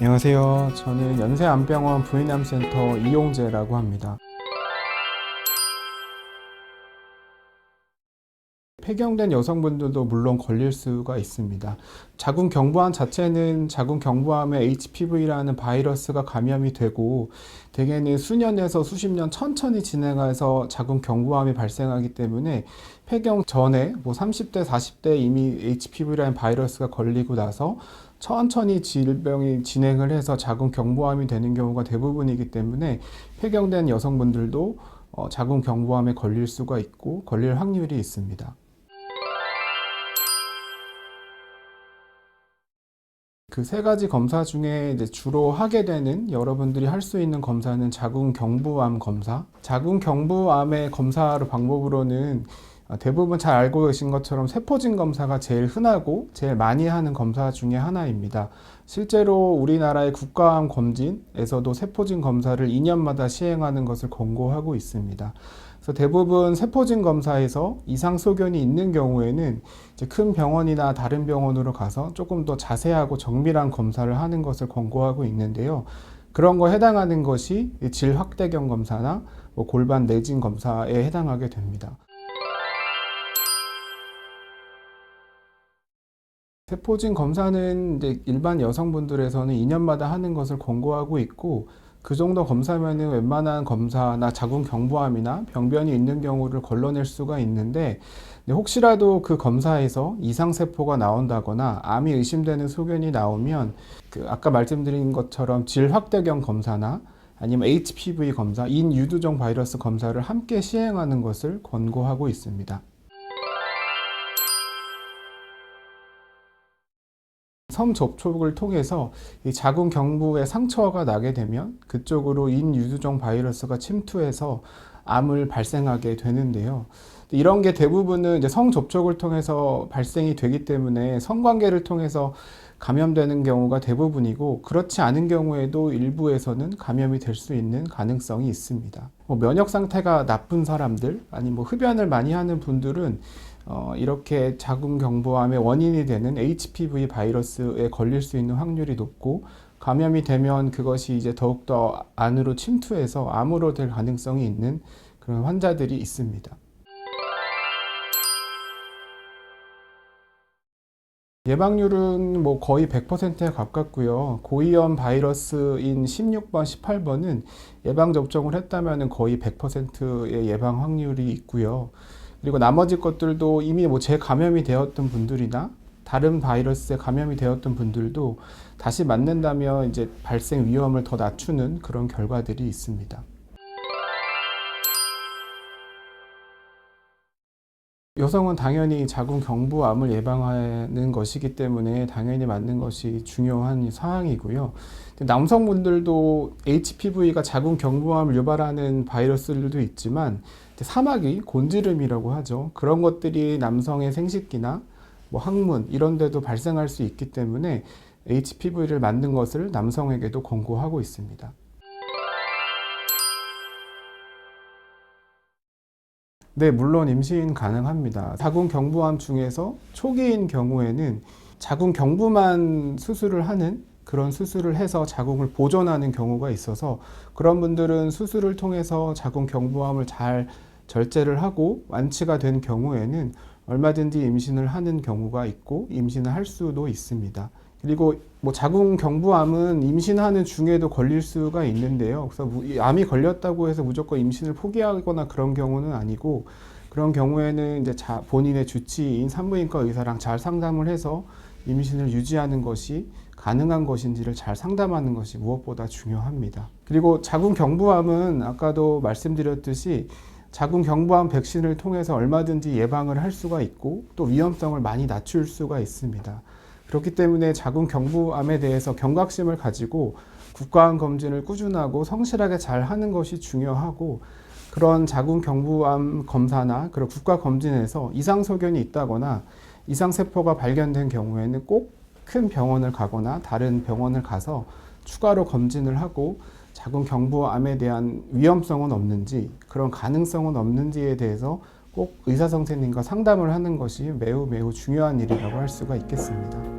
안녕하세요. 저는 연세안병원 부인암센터 이용재라고 합니다. 폐경된 여성분들도 물론 걸릴 수가 있습니다. 자궁 경부암 자체는 자궁 경부암에 HPV라는 바이러스가 감염이 되고 대개는 수년에서 수십 년 천천히 진행해서 자궁 경부암이 발생하기 때문에 폐경 전에 뭐 30대, 40대 이미 HPV라는 바이러스가 걸리고 나서 천천히 질병이 진행을 해서 자궁 경부암이 되는 경우가 대부분이기 때문에 폐경된 여성분들도 어, 자궁 경부암에 걸릴 수가 있고 걸릴 확률이 있습니다. 그 세 가지 검사 중에 이제 주로 하게 되는 여러분들이 할 수 있는 검사는 자궁 경부암 검사. 자궁 경부암의 검사로 방법으로는 어, 대부분 잘 알고 계신 것처럼 세포진 검사가 제일 흔하고 제일 많이 하는 검사 중에 하나입니다. 실제로 우리나라의 국가암 검진에서도 세포진 검사를 2년마다 시행하는 것을 권고하고 있습니다. 그래서 대부분 세포진 검사에서 이상 소견이 있는 경우에는 이제 큰 병원이나 다른 병원으로 가서 조금 더 자세하고 정밀한 검사를 하는 것을 권고하고 있는데요. 그런 거 해당하는 것이 질 확대경 검사나 뭐 골반 내진 검사에 해당하게 됩니다. 세포진 검사는 일반 여성분들에서는 2년마다 하는 것을 권고하고 있고 그 정도 검사면은 웬만한 검사나 자궁 경부암이나 병변이 있는 경우를 걸러낼 수가 있는데 혹시라도 그 검사에서 이상 세포가 나온다거나 암이 의심되는 소견이 나오면 그 아까 말씀드린 것처럼 질 확대경 검사나 아니면 HPV 검사, 인유두종 바이러스 검사를 함께 시행하는 것을 권고하고 있습니다. 섬 접촉을 통해서 이 자궁 경부에 상처가 나게 되면 그쪽으로 인유두종 바이러스가 침투해서 암을 발생하게 되는데요. 이런 게 대부분은 이제 성 접촉을 통해서 발생이 되기 때문에 성관계를 통해서 감염되는 경우가 대부분이고 그렇지 않은 경우에도 일부에서는 감염이 될 수 있는 가능성이 있습니다. 뭐 면역 상태가 나쁜 사람들 아니 뭐 흡연을 많이 하는 분들은 어, 이렇게 자궁 경부암의 원인이 되는 HPV 바이러스에 걸릴 수 있는 확률이 높고 감염이 되면 그것이 이제 더욱더 안으로 침투해서 암으로 될 가능성이 있는 그런 환자들이 있습니다. 예방률은 뭐 거의 100%에 가깝고요. 고위험 바이러스인 16번, 18번은 예방 접종을 했다면 거의 100%의 예방 확률이 있고요. 그리고 나머지 것들도 이미 뭐 재감염이 되었던 분들이나 다른 바이러스에 감염이 되었던 분들도 다시 맞는다면 이제 발생 위험을 더 낮추는 그런 결과들이 있습니다. 여성은 당연히 자궁 경부암을 예방하는 것이기 때문에 당연히 맞는 것이 중요한 사항이고요. 남성분들도 HPV가 자궁 경부암을 유발하는 바이러스들도 있지만 사마귀, 곤지름이라고 하죠. 그런 것들이 남성의 생식기나 뭐 항문 이런 데도 발생할 수 있기 때문에 HPV를 맞는 것을 남성에게도 권고하고 있습니다. 네, 물론 임신 가능합니다. 자궁 경부암 중에서 초기인 경우에는 자궁 경부만 수술을 하는 그런 수술을 해서 자궁을 보존하는 경우가 있어서 그런 분들은 수술을 통해서 자궁 경부암을 잘 절제를 하고 완치가 된 경우에는 얼마든지 임신을 하는 경우가 있고 임신을 할 수도 있습니다. 그리고 뭐 자궁 경부암은 임신하는 중에도 걸릴 수가 있는데요. 그래서 무- 암이 걸렸다고 해서 무조건 임신을 포기하거나 그런 경우는 아니고 그런 경우에는 이제 자, 본인의 주치의인 산부인과 의사랑 잘 상담을 해서 임신을 유지하는 것이 가능한 것인지를 잘 상담하는 것이 무엇보다 중요합니다. 그리고 자궁 경부암은 아까도 말씀드렸듯이 자궁 경부암 백신을 통해서 얼마든지 예방을 할 수가 있고 또 위험성을 많이 낮출 수가 있습니다. 그렇기 때문에 자궁 경부암에 대해서 경각심을 가지고 국가암 검진을 꾸준하고 성실하게 잘 하는 것이 중요하고 그런 자궁 경부암 검사나 그런 국가 검진에서 이상 소견이 있다거나 이상 세포가 발견된 경우에는 꼭 큰 병원을 가거나 다른 병원을 가서 추가로 검진을 하고 자궁 경부암에 대한 위험성은 없는지 그런 가능성은 없는지에 대해서 꼭 의사 선생님과 상담을 하는 것이 매우 매우 중요한 일이라고 할 수가 있겠습니다.